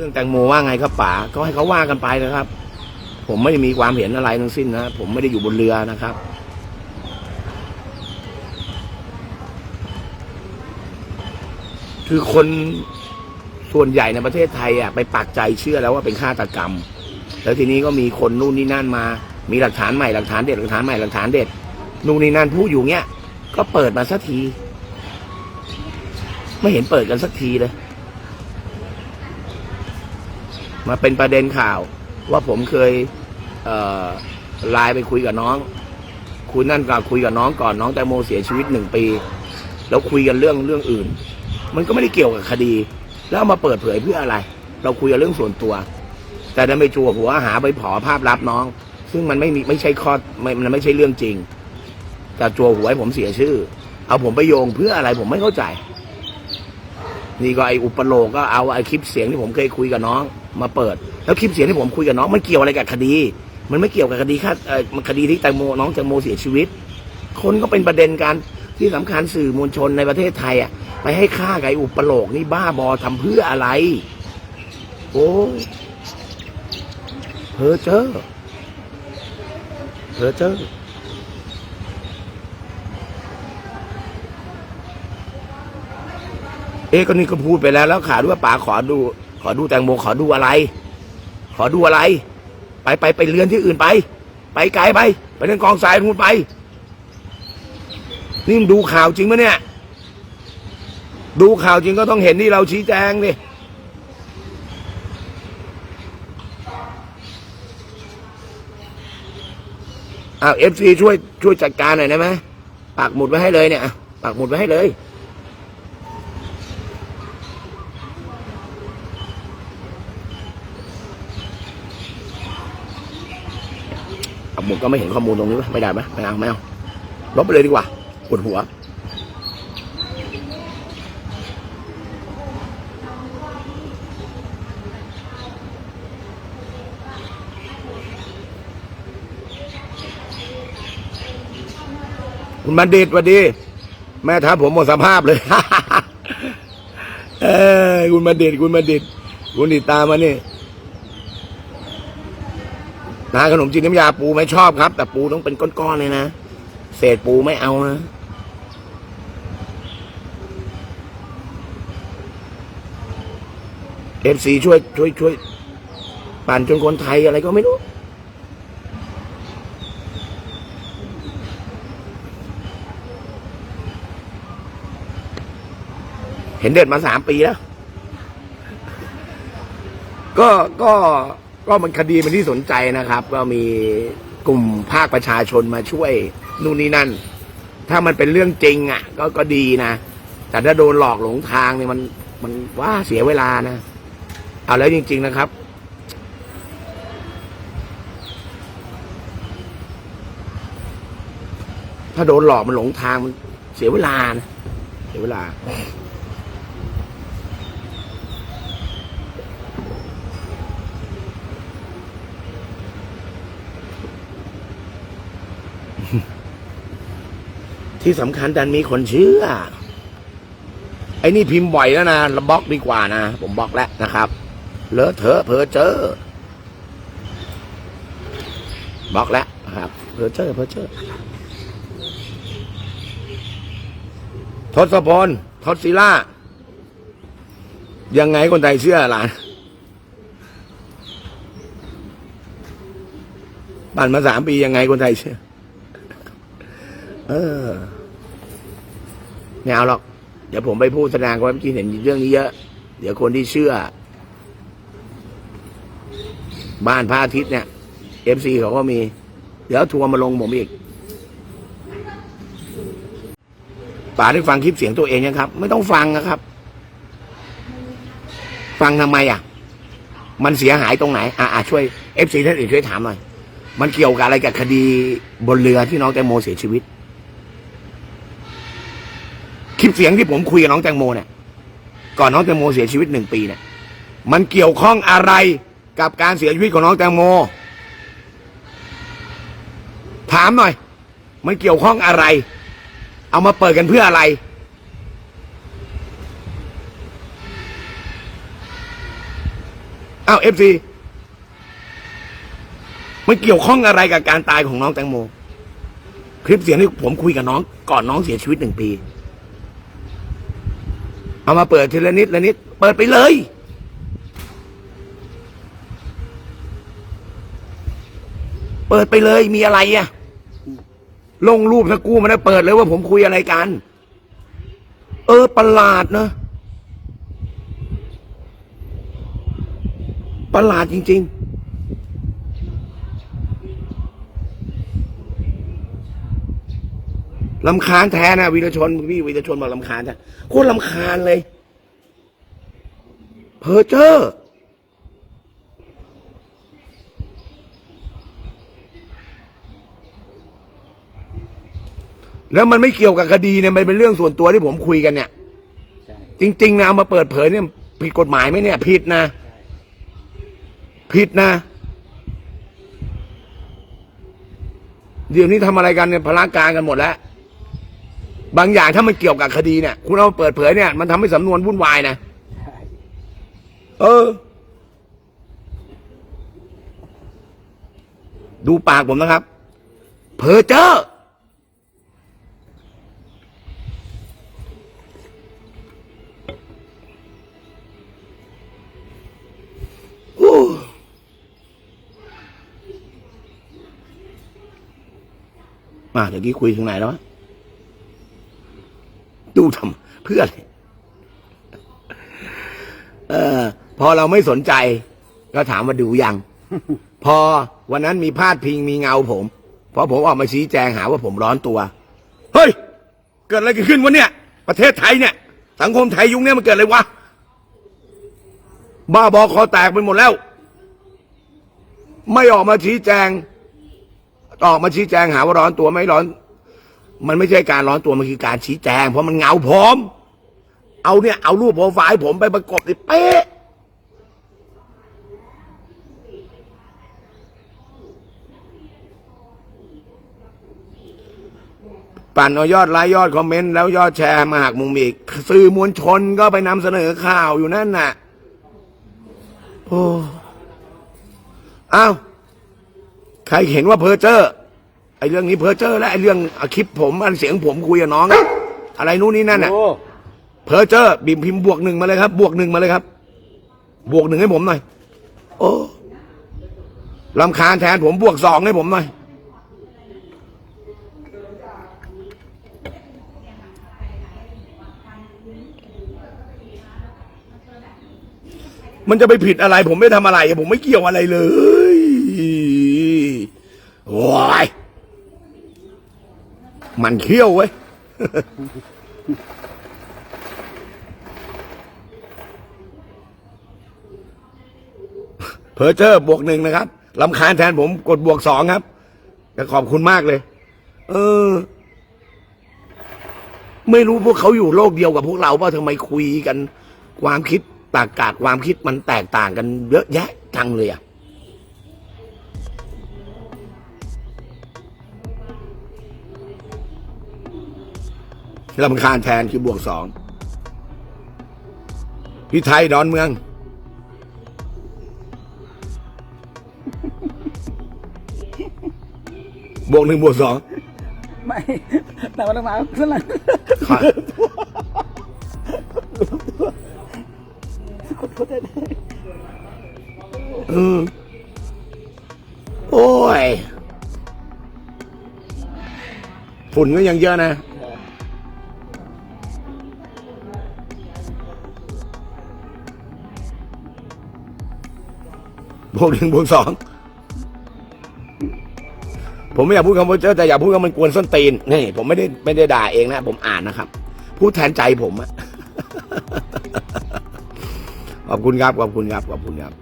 รื่องแตงโมว่าไงครับป๋าก็ให้เขาว่ากันไปนะครับ ผมไม่ได้มีความเห็นอะไรทั้งสิ้นนะผมไม่ได้อยู่บนเรือนะครับ คือคนส่วนใหญ่ในประเทศไทยอะไปปักใจเชื่อแล้วว่าเป็นฆาตกรรม แล้วทีนี้ก็มีคนนู่นนี่นั่นมา มีหลักฐานใหม่หลักฐานเด็ดหลักฐานใหม่หลักฐานเด็ดนู่นนี่นั่นพูดอยู่เงี้ย ก็เปิดมาสักที ไม่เห็นเปิดกันสักทีเลย มาเป็นประเด็นข่าวว่าผมเคยเไลน์ไปคุยกับน้อง คุยนั่นก็คุยกับน้องก่อนน้องแตงโมเสียชีวิตหนึ่งปี แล้วคุยกันเรื่องเรื่องอื่น มันก็ไม่ได้เกี่ยวกับคดี แล้วมาเปิดเผยเพื่ออะไร เราคุยกันเรื่องส่วนตัว แต่ดันไปจัวหัวหาไปผอภาพลับน้อง ซึ่งมันไม่มีไม่ใช่ข้อไม่มันไม่ใช่เรื่องจริง แต่จัวหัวให้ผมเสียชื่อ เอาผมไปโยงเพื่ออะไรผมไม่เข้าใจ นี่ก็ไออุปโลกก็เอาไอคลิปเสียงที่ผมเคยคุยกับน้อง มาเปิด แล้วคลิปเสียงที่ผมคุยกับน้องมันเกี่ยวอะไรกับคดี มันไม่เกี่ยวกับคดีค่าเออคดีที่แตงโมน้องแตงโมเสียชีวิต คนก็เป็นประเด็นกันที่สำคัญสื่อมวลชนในประเทศไทยอะไปให้ค่ากับไออุปโลกนี่บ้าบอทำเพื่ออะไร โอ้เพอเจอเพอเจอเอ๊ะก็นี่ก็พูดไปแล้วแล้วขาด้ว่าป๋าขอดู ขอดูแตงโมขอดูอะไร ขอดูอะไร ไปไปไปเรือนที่อื่นไป ไปไกลไปไปเรื่องกองทรายนู่นไป นี่มึงดูข่าวจริงไหมเนี่ย ดูข่าวจริงก็ต้องเห็นที่เราชี้แจงดิอ้าวเอฟซีช่วยช่วยจัดการหน่อยได้ไหมปักหมุดไว้ให้เลยเนี่ยปักหมุดไว้ให้เลย มก็ไม่เห็นข้อมูลตรงนี้ไหมไม่ได้ไหมไม่เอาไม่เอาลบไปเลยดีกว่าปวดหัว คุณบัณฑิตสวัสดี แม่ทัพผมหมดสภาพเลย เออคุณบัณฑิตคุณบัณฑิตคุณติดตามมานี่ นาขนมจีนน้ำยาปูไม่ชอบครับ แต่ปูต้องเป็นก้อนๆเลยนะ เศษปูไม่เอานะเอฟซีช่วยช่วยช่วยปั่นจนคนไทยอะไรก็ไม่รู้ เห็นเด็ดมาสามปีแล้ว ก็ก็ ก็มันคดีมันที่สนใจนะครับ ก็มีกลุ่มภาคประชาชนมาช่วยนู่นนี่นั่น ถ้ามันเป็นเรื่องจริงอะ ก็ก็ดีนะ แต่ถ้าโดนหลอกหลงทางเนี่ยมันมันว่าเสียเวลานะ เอาแล้วจริง ๆนะครับ ถ้าโดนหลอกมันหลงทางมันเสียเวลานะเสียเวลา ที่สำคัญดันมีคนเชื่อ ไอ้นี่พิมพ์บ่อยแล้วนะระบล็อกดีกว่านะ ผมบล็อกแล้วนะครับ เลอะเทอะเพอเจอบล็อกแล้วครับเพอเจอเพอเจอทศพลทศศิล่ายังไงคนไทยเชื่อหลานปั่นมาสามปียังไงคนไทยเชื่อ เออไม่เอาหรอก เดี๋ยวผมไปพูดแสดงความคิดเห็นเรื่องนี้เยอะ เดี๋ยวคนที่เชื่อ บ้านพระอาทิตย์เนี่ยเอฟซีเขาก็มี เดี๋ยวทัวร์มาลงผมอีกป๋าได้ฟังคลิปเสียงตัวเองยังครับ ไม่ต้องฟังนะครับ ฟังทำไมอะ มันเสียหายตรงไหน อ่าช่วยเอฟซีท่านอื่นช่วยถามหน่อย มันเกี่ยวกับอะไรกับคดีบนเรือที่น้องแตงโมเสียชีวิต คลิปเสียงที่ผมคุยกับน้องแตงโมเนี่ย ก่อนน้องแตงโมเสียชีวิตหนึ่งปีเนี่ย มันเกี่ยวข้องอะไรกับการเสียชีวิตของน้องแตงโม ถามหน่อย มันเกี่ยวข้องอะไร เอามาเปิดกันเพื่ออะไร อ้าวเอฟซีมันเกี่ยวข้องอะไรกับการตายของน้องแตงโม คลิปเสียงที่ผมคุยกับน้อง ก่อนน้องเสียชีวิตหนึ่งปี เอามาเปิดทีละนิดละนิด เปิดไปเลย เปิดไปเลยมีอะไรอะลงรูปสักกู้มันได้เปิดเลยว่าผมคุยอะไรกัน เออประหลาดเนอะประหลาดจริง ๆ ลำคาญแท้นะวีรชนพี่วีรชนบอกลำคาญแท้โคตรลำคาญเลยเพอเจอร์แล้วมันไม่เกี่ยวกับคดีเนี่ยมันเป็นเรื่องส่วนตัวที่ผมคุยกันเนี่ย จริง ๆ นะเอามาเปิดเผยเนี่ย ผิดกฎหมายไหมเนี่ย ผิดนะ ผิดนะ เดี๋ยวนี้ทำอะไรกันเนี่ยพละการกันหมดแล้ว บางอย่างถ้ามันเกี่ยวกับคดีเนี่ย คุณเอาเปิดเผยเนี่ย มันทำให้สำนวนวุ่นวายนะเออ ดูปากผมนะครับ เพอเจอมาเดี๋ยวกี้คุยถึงไหนแล้ว ดูทำเพื่ออะไรเออ พอเราไม่สนใจ ก็ถามว่าดูยัง พอวันนั้นมีพาดพิงมีเงาผมเพราะผมออกมาชี้แจงหาว่าผมร้อนตัว เฮ้ย เกิดอะไรขึ้นวะเนี่ย ประเทศไทยเนี่ย สังคมไทยยุคนี้มันเกิดอะไรวะ บ้าบอคอแตกไปหมดแล้ว ไม่ออกมาชี้แจง ออกมาชี้แจงหาว่าร้อนตัวไม่ร้อน มันไม่ใช่การร้อนตัวมันคือการชี้แจง เพราะมันเงาผม เอาเนี่ยเอารูปโปรไฟล์ผมไปประกบติเป๊ะปั่นเอายอดไลค์ยอดคอมเมนต์แล้วยอดแชร์มาหักมุมอีก สื่อมวลชนก็ไปนำเสนอข่าวอยู่นั่นน่ะ โอ้อ้าว ใครเห็นว่าเพอเจอร์ ไอ้เรื่องนี้เพอเจอร์และไอ้เรื่องอะคลิปผมอันเสียงผมคุยกับน้องอะอะไรนู้นนี่นั่นน่ะ โอ้เพอเจอร์บิมพิมพ์บวกหนึ่งมาเลยครับ บวกหนึ่งมาเลยครับ บวกหนึ่งให้ผมหน่อย โอ้ลำคาญแทนผมบวกสองให้ผมหน่อย มันจะไปผิดอะไร ผมไม่ทำอะไร ผมไม่เกี่ยวอะไรเลยโอ้ย มันเขี้ยวเว้ย เพอเจอร์บวกหนึ่งนะครับลำคาญแทนผมกดบวกสองครับขอบคุณมากเลย เออ ไม่รู้พวกเขาอยู่โลกเดียวกับพวกเราเปล่าทำไมคุยกัน ความคิดตากกาดความคิดมันแตกต่างกันเยอะแยะจังเลยอะ ลำคาญแทนคือบวกสองพี่ไทยดอนเมือง บวกหนึ่งบวกสองไม่แต่วันมาสลังค่ะขอโทษได้อืมโอ้ยฝุ่นก็ยังเยอะนะ บวกหนึ่งบวกสองผมไม่อยากพูดคำว่าเจ้าแต่อยากพูดคำมันกวนส้นตีนนี่ผมไม่ได้ไม่ได้ด่าเองนะผมอ่านนะครับ พูดแทนใจผมอะขอบคุณครับขอบคุณครับขอบคุณครับ